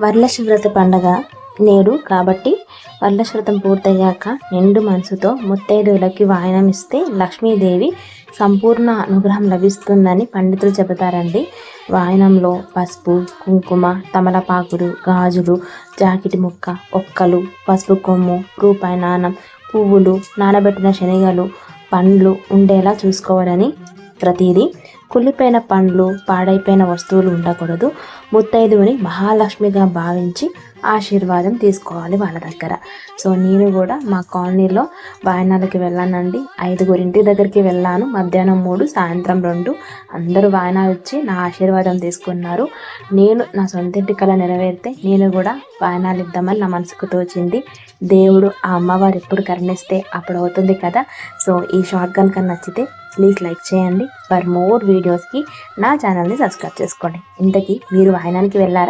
వరలక్ష్మి పండగ నేడు కాబట్టి వరలక్ష్వ్రతం పూర్తయ్యాక నిండు మనసుతో ముత్తైదువులకి వాయనం ఇస్తే లక్ష్మీదేవి సంపూర్ణ అనుగ్రహం లభిస్తుందని పండితులు చెబుతారండి. వాయనంలో పసుపు కుంకుమ తమలపాకులు గాజులు జాకెట్ ముక్క ఒక్కలు పసుపు కొమ్ము రూపాయి నాణం పువ్వులు నానబెట్టిన శనగలు పండ్లు ఉండేలా చూసుకోవాలని ప్రతిదీ కుళ్ళిపోయిన పండ్లు పాడైపోయిన వస్తువులు ఉండకూడదు. ముత్తైదువుని మహాలక్ష్మిగా భావించి ఆశీర్వాదం తీసుకోవాలి వాళ్ళ దగ్గర. సో నేను కూడా మా కాలనీలో వాయనాలకి వెళ్ళానండి. ఐదుగురింటి దగ్గరికి వెళ్ళాను. మధ్యాహ్నం మూడు సాయంత్రం రెండు. అందరూ వాయనాలు ఇచ్చి నా ఆశీర్వాదం తీసుకున్నారు. నేను నా సొంత ఇంటి కళ నెరవేరితే నేను కూడా వాయనాలు ఇద్దామని నా మనసుకు తోచింది. దేవుడు ఆ అమ్మవారు ఎప్పుడు కరుణిస్తే అప్పుడు అవుతుంది కదా. సో ఈ షార్ట్ కనుక నచ్చితే ప్లీజ్ లైక్ చేయండి. ఫర్ మోర్ వీడియోస్కి నా ఛానల్ని సబ్స్క్రైబ్ చేసుకోండి. ఇంతకీ మీరు వాయనానికి వెళ్ళారా?